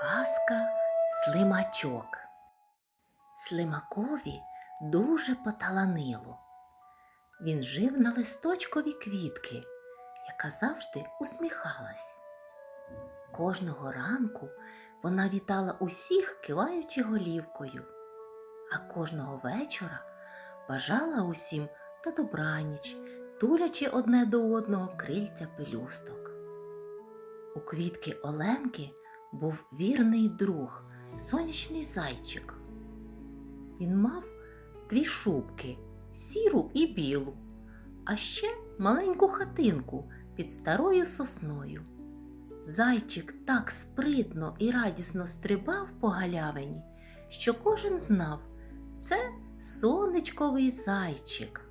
Казка Слимачок. Слимакові дуже поталанило. Він жив на листочкові квітки, яка завжди усміхалась. Кожного ранку вона вітала усіх, киваючи голівкою, а кожного вечора бажала усім та добраніч, тулячи одне до одного крильця пелюсток. У квітки Оленки був вірний друг, сонячний зайчик. Він мав дві шубки сіру і білу, а ще маленьку хатинку під старою сосною. Зайчик так спритно і радісно стрибав по галявині, що кожен знав це сонечковий зайчик.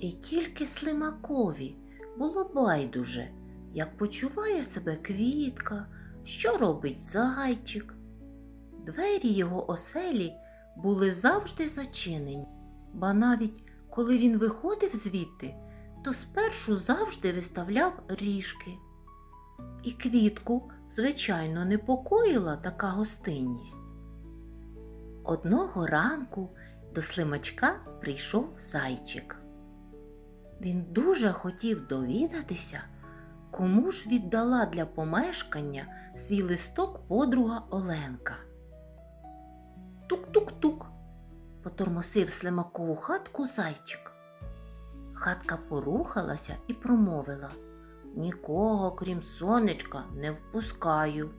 І тільки слимакові було байдуже, як почуває себе квітка, що робить зайчик. Двері його оселі були завжди зачинені, ба навіть коли він виходив звідти, то спершу завжди виставляв ріжки. І квітку, звичайно, непокоїла така гостинність. Одного ранку до слимачка прийшов зайчик. Він дуже хотів довідатися, кому ж віддала для помешкання свій листок подруга Оленка. Тук-тук-тук, потормосив слимакову хатку зайчик. Хатка порухалася і промовила Нікого, крім сонечка, не впускаю.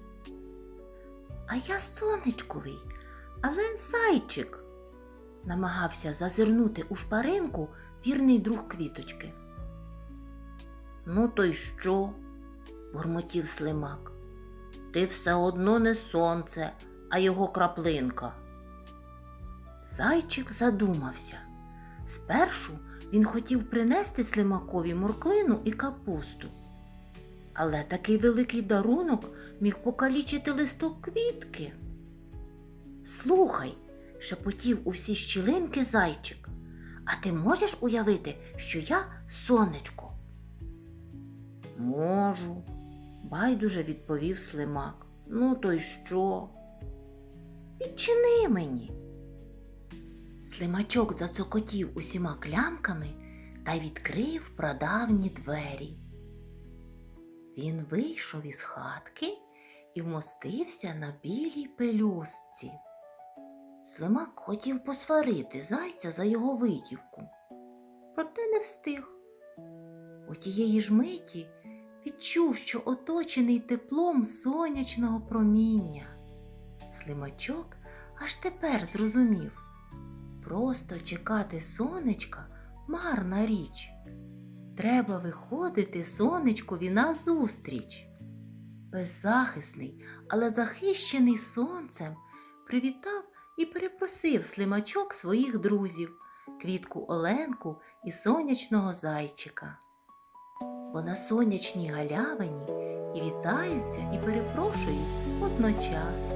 А я сонечковий, але зайчик, намагався зазирнути у шпаринку вірний друг квіточки. Ну, то й що? бурмотів слимак. Ти все одно не сонце, а його краплинка. Зайчик задумався. Спершу він хотів принести слимакові морквину і капусту. Але такий великий дарунок міг покалічити листок квітки. Слухай, шепотів у всі щілинки зайчик. А ти можеш уявити, що я сонечко? Можу, байдуже відповів слимак. Ну, то й що? Відчини мені. Слимачок зацокотів усіма клямками та відкрив прадавні двері. Він вийшов із хатки і вмостився на білій пелюстці. Слимак хотів посварити зайця за його витівку, проте не встиг. У тієї ж миті відчув, що оточений теплом сонячного проміння. Слимачок аж тепер зрозумів. Просто чекати сонечка марна річ. Треба виходити сонечкові назустріч. Беззахисний, але захищений сонцем, привітав і перепросив слимачок своїх друзів, квітку Оленку і сонячного зайчика. Бо на сонячній галявині і вітаються, і перепрошують одночасно.